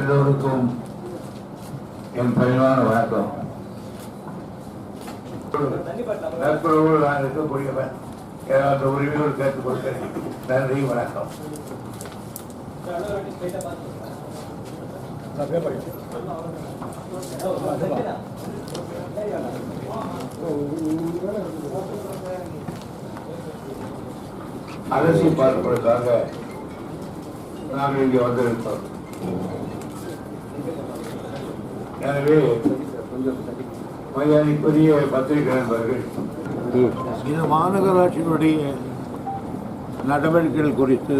எல்லோருக்கும் என் பணிவான வணக்கம். நட்புறவோடு நான் இருக்கக்கூடியவன். ஏதாவது உரிமையோடு கேட்டுக் கொடுக்கிறேன். நன்றி வணக்கம். அரசு பார்ப்பதற்காக நாங்கள் இங்கே வந்திருக்கிறோம். எனவே மரியாதைக்குரிய பத்திரிகை நண்பர்கள் இந்த மாநகராட்சியினுடைய நடவடிக்கைகள் குறித்து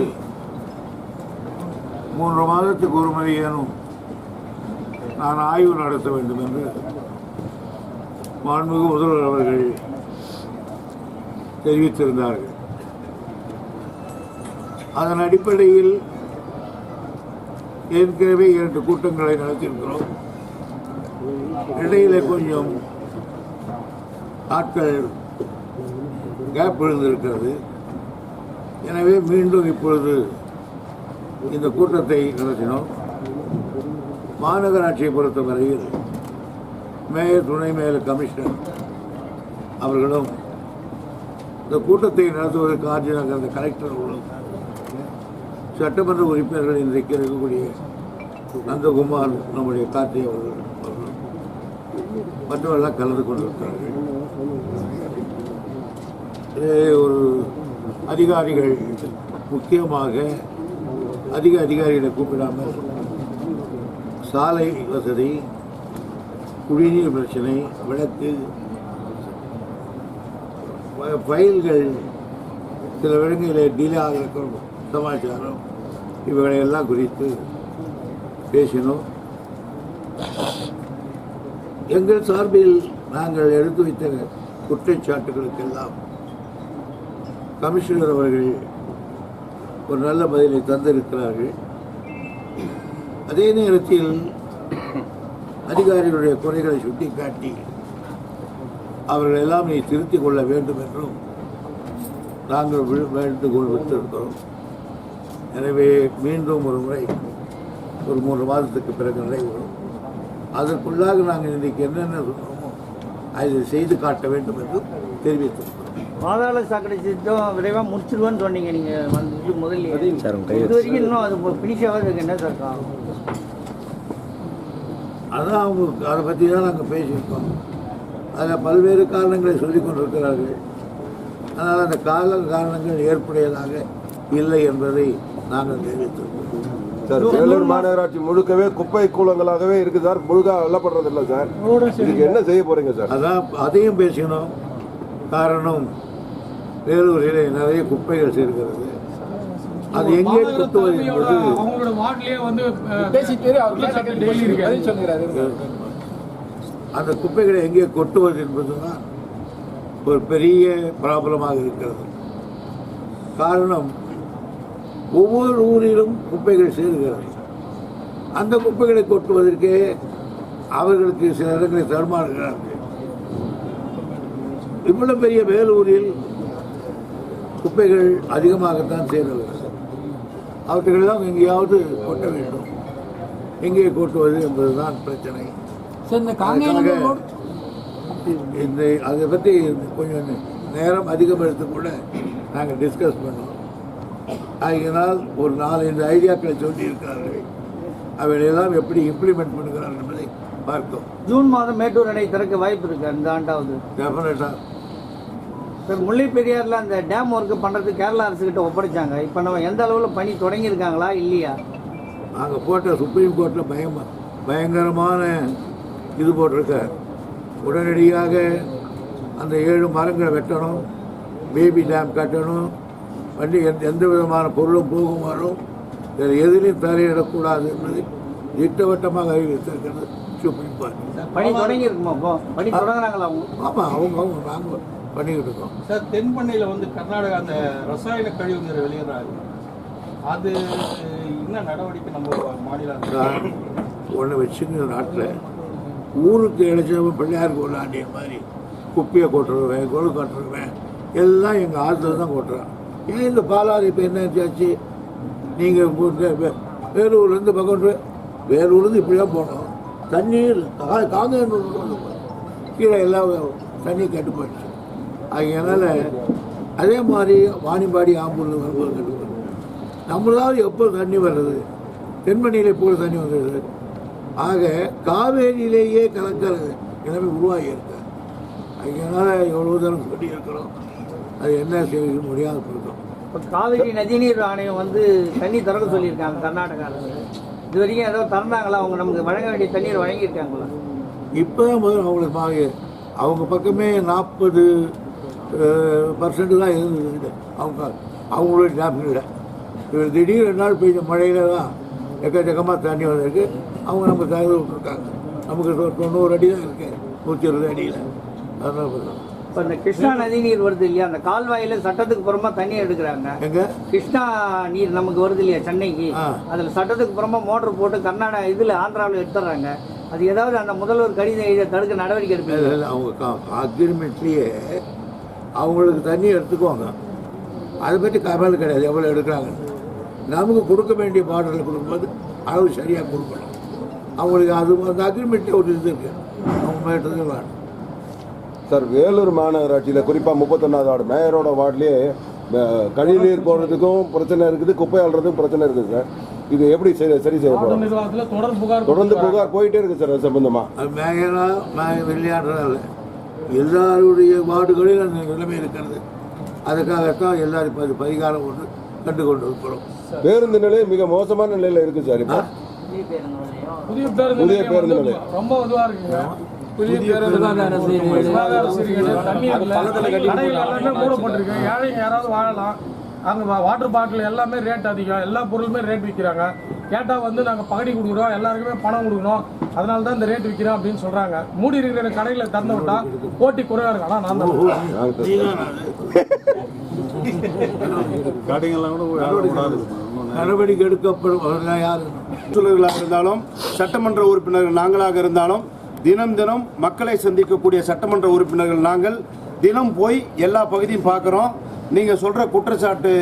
மூன்று மாதத்துக்கு ஒரு முறையேனும் நான் ஆய்வு நடத்த வேண்டும் என்று மாண்புமிகு முதல்வர் அவர்கள் தெரிவித்திருந்தார்கள். அதன் அடிப்படையில் ஏற்கனவே இரண்டு கூட்டங்களை நடத்தியிருக்கிறோம். இடையில கொஞ்சம் ஆட்கள் கேப் விழுந்திருக்கிறது. எனவே மீண்டும் இப்பொழுது இந்த கூட்டத்தை நடத்தினோம். மாநகராட்சியை பொறுத்தவரையில் மேயர் துணை மேயர் கமிஷனர் அவர்களும் இந்த கூட்டத்தை நடத்துவதற்கு ஆஜராக அந்த கலெக்டர்களும் சட்டமன்ற உறுப்பினர்கள் இன்றைக்கு இருக்கக்கூடிய நந்தகுமார் நம்முடைய கார்த்தி அவர்கள் மற்றவர்களாக கலந்து கொண்டிருக்கிறார்கள். ஒரு அதிகாரிகள் முக்கியமாக அதிக அதிகாரிகளை கூப்பிடாமல் சாலை வசதி குடிநீர் பிரச்சனை விளக்கு ஃபைல்கள் சில இடங்களில் டிலே ஆகிற சமாச்சாரம். இவைகளையெல்லாம் குறித்து பேசினோம். எங்கள் சார்பில் நாங்கள் எடுத்து வைத்த குற்றச்சாட்டுகளுக்கெல்லாம் கமிஷனர் அவர்கள் ஒரு நல்ல பதிலை தந்திருக்கிறார்கள். அதே நேரத்தில் அதிகாரிகளுடைய குறைகளை சுட்டிக்காட்டி அவர்கள் எல்லாம் நீ திருத்திக் கொள்ள வேண்டும் என்றும் நாங்கள் வேண்டுகோள் விடுத்திருக்கிறோம். எனவே மீண்டும் ஒரு முறை ஒரு மூன்று மாதத்துக்கு பிறகு நடைபெறும் அதற்குள்ளாக நாங்கள் இன்றைக்கு என்னென்ன சொன்னோமோ அதை செய்து காட்ட வேண்டும் என்று தெரிவித்திருக்கிறோம் பாதாள சாக்கடை திட்டம் விரைவாக முடிச்சிருவேன்னு சொன்னீங்க நீங்கள் வந்து முதல்ல. சார், இது வரைக்கும் இன்னும் அது ஃபினிஷ் ஆகிறதுக்கு என்ன சார் காரணம்? அதான் அவங்க அதை பற்றி தான் நாங்கள் பேசியிருக்கோம். அதில் பல்வேறு காரணங்களை சொல்லிக் கொண்டிருக்கிறார்கள். ஆனால் அந்த கால காரணங்கள் ஏற்புடையதாக இல்லை என்பதை நாங்கள் தெரிவித்திருக்கோம் சார் வேலூர் மாநகராட்சி முழுக்கவே குப்பை கூலங்களாகவே இருக்கு சார். முழுக்க வெள்ளப்படுறது இல்லை சார். இதுக்கு என்ன செய்ய போறீங்க சார்? அதான் அதையும் பேசினோம் காரணம் வேலூரிலே நிறைய குப்பைகள் சேர்க்கிறது. அது எங்கே கொட்டுவது என்பது அந்த குப்பைகளை எங்கே கொட்டுவது என்பதுதான் ஒரு பெரிய ப்ராப்ளமாக இருக்கிறது. காரணம் ஒவ்வொரு ஊரிலும் குப்பைகள் சேருகிறது. அந்த குப்பைகளை கொட்டுவதற்கே அவர்களுக்கு சில இடங்களை தடுமாறுகிறார்கள் இவ்வளவு பெரிய வேலூரில் குப்பைகள் அதிகமாகத்தான் சேருகிறது. அவற்றையெல்லாம் எங்கேயாவது கொட்ட வேண்டும். எங்கே கொட்டுவது என்பதுதான் பிரச்சனை. இந்த அதை பற்றி கொஞ்சம் நேரம் அதிகம் எடுத்து கூட நாங்கள் டிஸ்கஸ் பண்ணோம் ஆகினால் ஒரு நாலஞ்சு ஐடியாக்களை சொல்லி இருக்கிறார்கள் அவைகளெல்லாம் எப்படி இம்ப்ளிமெண்ட் பண்ணுகிறார்கள் என்பதை பார்த்தோம் ஜூன் மாதம் மேட்டூர் அணை திறக்க வாய்ப்பு இருக்கு இந்த ஆண்டாவது. டெஃபினட்டாக சார் முல்லை பெரியாறில் அந்த டேம் ஒர்க்கு பண்ணுறதுக்கு கேரளா அரசுக்கிட்ட ஒப்படைச்சாங்க. இப்போ நம்ம எந்த அளவில் பணி தொடங்கியிருக்காங்களா இல்லையா? நாங்கள் போட்ட சுப்ரீம் கோர்ட்டில் பயமா பயங்கரமான இது போட்டிருக்கார். உடனடியாக அந்த ஏழு மரங்களை வெட்டணும் பேபி டேம் கட்டணும் வண்டி எந்த எந்த விதமான பொருளும் போகுமாறும் இதில் எதிலையும் தலையிடக்கூடாது என்பதை திட்டவட்டமாக அறிவித்திருக்கிறது சுப்ரீம் கோர்ட். பணி தொடங்கியிருக்குமா இப்போ? பணி தொடங்குறாங்களா ஆமாம் அவங்க அவங்க நாங்கள் பண்ணிக்கிட்டு இருக்கோம். சார் தென்பண்ணையில வந்து கர்நாடகா அந்த ரசாயன கழிவு நீரை வெளியேறாரு அது என்ன நடவடிக்கை நம்ம மாநில அரசு? நான் ஒன்று வச்சுங்க நாட்டில். ஊருக்கு இழைச்சவன் பிள்ளையாருக்கு கொண்டாண்டிய மாதிரி குப்பையை கொட்டுறவன் கொழு கொட்டுறவன் எல்லாம் எங்கள் ஆற்றுல தான் கொட்டுறான். ஏன் இந்த பாலாறு இப்போ என்ன ஆச்சு? நீங்கள் வேலூர்லேருந்து பக்கம் வேலூர்லேருந்து இப்படி போனோம். தண்ணீர் கா- கீழே எல்லாம் தண்ணி கெட்டு போயிடுச்சு. அதனால் அதே மாதிரி வாணிபாடி ஆம்பூர்ல வரும்போது கெட்டு போயிடுச்சு. நம்மளாவது எப்போ தண்ணி வர்றது? தென்மணியில் எப்போ தண்ணி வந்துடுது ஆக காவேரியிலேயே கலக்கிறது. நிலைமை உருவாகி இருக்கு. அதனால் எவ்வளோ தூரம் சொல்லி இருக்கிறோம் அது என்ன செய்ய முடியாத போயிட்டோம் இப்போ காவிரி நதிநீர் ஆணையம் வந்து தண்ணி திறக்க சொல்லியிருக்காங்க கர்நாடகா இது வரைக்கும் ஏதோ திறந்தாங்களா? அவங்க நமக்கு வழங்க வேண்டிய தண்ணீர் வழங்கியிருக்காங்களா? இப்போ தான் முதல்ல அவங்களுக்கு அவங்க பக்கமே நாற்பது பர்சன்ட் தான் இருந்தது அவங்க அவங்களோட ஞாபகம் இவர் திடீர் ரெண்டு நாள் பெய்த மழையில தான் எக்கச்சக்கமாக தண்ணி வந்திருக்கு. அவங்க நம்ம தகவல் விட்டுருக்காங்க நமக்கு தொண்ணூறு அடி தான் இருக்கு. நூற்றி இருபது அடியில். அதனால. இப்போ இந்த கிருஷ்ணா நதி நீர் வருது இல்லையா? அந்த கால்வாயில சட்டத்துக்கு புறமா தண்ணி எடுக்கிறாங்க. கிருஷ்ணா நீர் நமக்கு வருது இல்லையா சென்னைக்கு. அதில் சட்டத்துக்கு புறமா மோட்டர் போட்டு கர்நாடகா இதில் ஆந்திராவில் எடுத்துடுறாங்க அது ஏதாவது அந்த முதல்வர் கடிதம் எழுத தடுக்க நடவடிக்கை எடுப்பீங்க அவங்க அக்ரிமெண்ட்லேயே அவங்களுக்கு தண்ணி எடுத்துக்குவாங்க. அதை பற்றி கவலை கிடையாது எவ்வளோ எடுக்கிறாங்கன்னு. நமக்கு கொடுக்க வேண்டிய பாடலில் கொடுக்கும்போது அளவு சரியாக கொடுக்கணும் அவங்களுக்கு அது அந்த அக்ரிமெண்ட்டே ஒரு இது இருக்கு. அவங்க மேட்டது வேணும் சார் வேலூர் மாநகராட்சியில் குறிப்பாக முப்பத்தொன்னாவது வார்டு மேயரோட வார்டுலேயே கழிவுநீர் போடுறதுக்கும் பிரச்சனை இருக்குது குப்பை அள்ளுறதுக்கும் பிரச்சனை இருக்குது சார். இது எப்படி சரி சரி செய்யப்படும் நிர்வாகத்துல தொடர் புகார் தொடர்ந்து புகார் போயிட்டே இருக்கு சார் அது சம்பந்தமா. அது மேகனா மேக விளையாடுறதால எல்லாருடைய வார்டுகளிலும் அந்த நிலைமை இருக்கிறது. அதுக்காகத்தான் எல்லாரும் இப்போ அது பரிகாரம் ஒன்று கண்டு கொண்டு இருக்கிறோம். பேருந்து நிலையம் மிக மோசமான நிலையில இருக்கு சார் இப்போ. புதிய பேருந்து நிலையம். ரொம்ப இதுவா இருக்குங்க புதிய சுகாதார சீர்கேடு, தண்ணீர் இல்ல. கடைகள் எல்லாமே மூடப்பட்டிருக்கு ஏழைங்க யாராவது வாழலாம். அங்க வா- வாட்டர் பாட்டில் எல்லாமே ரேட் அதிகம். எல்லா பொருளுமே ரேட் விற்கிறாங்க கேட்டா வந்து நாங்க பகடி கொடுக்குறோம். எல்லாருக்குமே பணம் கொடுக்கணும். அதனால தான் இந்த ரேட் விற்கிறோம் அப்படின்னு சொல்றாங்க. மூடி இருக்கிற கடைகளை திறந்து விட்டா போட்டி குறைவா இருக்கு ஆனா நான் தான் நடவடிக்கை எடுக்கப்படும் யார்? இருந்தாலும் சட்டமன்ற உறுப்பினர்கள் நாங்களாக இருந்தாலும் தினம் தினம் மக்களை சந்திக்கக்கூடிய சட்டமன்ற உறுப்பினர்கள் நாங்கள் தினம் போய் எல்லா பகுதியும் பார்க்குறோம். நீங்கள் சொல்கிற குற்றச்சாட்டு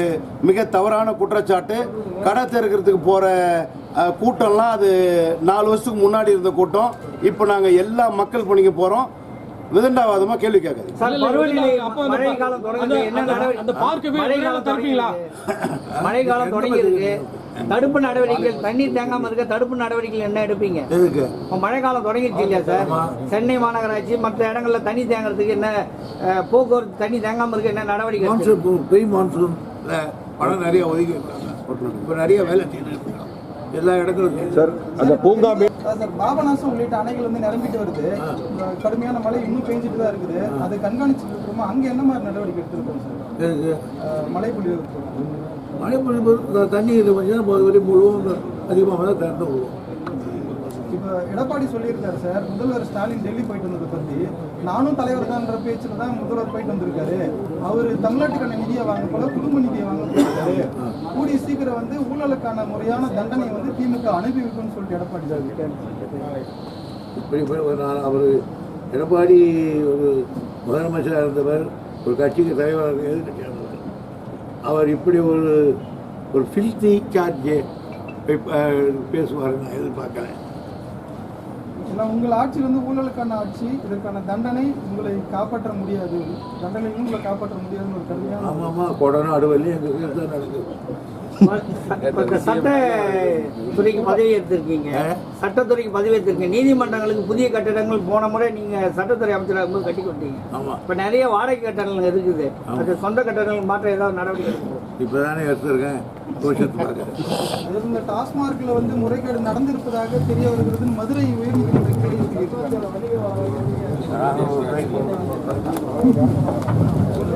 மிக தவறான குற்றச்சாட்டு கடை திறக்கிறதுக்கு போகிற கூட்டம்லாம் அது நாலு வருஷத்துக்கு முன்னாடி இருந்த கூட்டம். இப்போ நாங்கள் எல்லா மக்கள் பணிக்கு போகிறோம் விதண்டாவாதமாக கேள்வி கேட்காது சார் இல்ல, பருவநிலை இல்ல, அப்ப அந்த மழை பா- காலம் தொடங்கி இருக்கு? தடுப்பு நடவடிக்கைகள் தண்ணீர் தேங்காம இருக்க தடுப்பு நடவடிக்கைகள் என்ன எடுப்பீங்க? மழை காலம் தொடங்கிடுச்சு இல்லையா சார்? சென்னை மாநகராட்சி மற்ற இடங்கள்ல தண்ணி தேங்குறதுக்கு என்ன போக்குவரத்து தண்ணி தேங்காம இருக்க என்ன நடவடிக்கை எடுப்பீங்க? மான்சூன் பணம் நிறைய ஒதுக்கி இப்போ நிறைய வேலை எல்லா இடங்களும். சார் அந்த பூங்கா சார் பாபநாசம் உள்ளிட்ட அணைகள் வந்து நிரம்பிட்டு வருது. கடுமையான மழை இன்னும் பெஞ்சிட்டு தான் இருக்குது. அதை கண்காணிச்சுட்டு இருக்கிறோமா அங்க என்ன மாதிரி நடவடிக்கை எடுத்திருக்கோம் சார்? மழை பொழிவு. மழை பொழிவு தண்ணி இது கொஞ்சம் முழுவதும் அதிகமாக தான் திறந்து விடுவோம் இப்போ எடப்பாடி சொல்லியிருக்காரு சார் முதல்வர் ஸ்டாலின் டெல்லி போயிட்டு வந்ததை பற்றி நானும் தலைவர் தான்ன்ற பேச்சில் தான் முதல்வர் போயிட்டு வந்திருக்காரு. அவர் தமிழ்நாட்டுக்கான நிதியை வாங்க போல குடும்ப நிதியை வாங்க போயிருக்காரு. கூடிய சீக்கிரம் வந்து ஊழலுக்கான முறையான தண்டனை வந்து திமுக அனுபவிக்கும்னு சொல்லிட்டு எடப்பாடி சார் இப்படி போய் ஒரு நாள் அவர் எடப்பாடி ஒரு முதலமைச்சராக இருந்தவர் ஒரு கட்சிக்கு தலைவராக எதிர்கட்சியாக இருந்தவர். அவர் இப்படி ஒரு ஒரு ஃபில்த்தி சார்ஜ் பேசுவார் நான் எதிர்பார்க்கல. ஏன்னா உங்கள் ஆட்சி வந்து ஊழலுக்கான ஆட்சி இதற்கான தண்டனை உங்களை காப்பாற்ற முடியாது. தண்டனையும் உங்களை காப்பாற்ற முடியாதுன்னு ஒரு கடுமையான ஆமாம் ஆமாம் கொடனும் அடுவலையும் எங்கள் வீட்டில் தான் நடக்குது. இப்ப இந்த சட்டத்துறைக்கு பதவி எடுத்திருக்கீங்க சட்டத்துறைக்கு பதவி எடுத்திருக்கீங்க நீதிமன்றங்களுக்கு புதிய கட்டிடங்கள் போன முறை நீங்க சட்டத்துறை அமைச்சராக கட்டி கொடுத்தீங்க. ஆமாம் இப்ப நிறைய வாடகை கட்டடங்கள் இருக்குது. அது சொந்த கட்டடங்கள் மாற்ற ஏதாவது நடவடிக்கை எடுக்கணும்? இப்போ தானே எடுத்திருக்கேன் கோஷத்து பார்க்குறேன் இந்த டாஸ்மார்க்ல வந்து முறைகேடு நடந்திருப்பதாக தெரிய வருகிறது. மதுரை உயர்நீதிமன்ற கிளை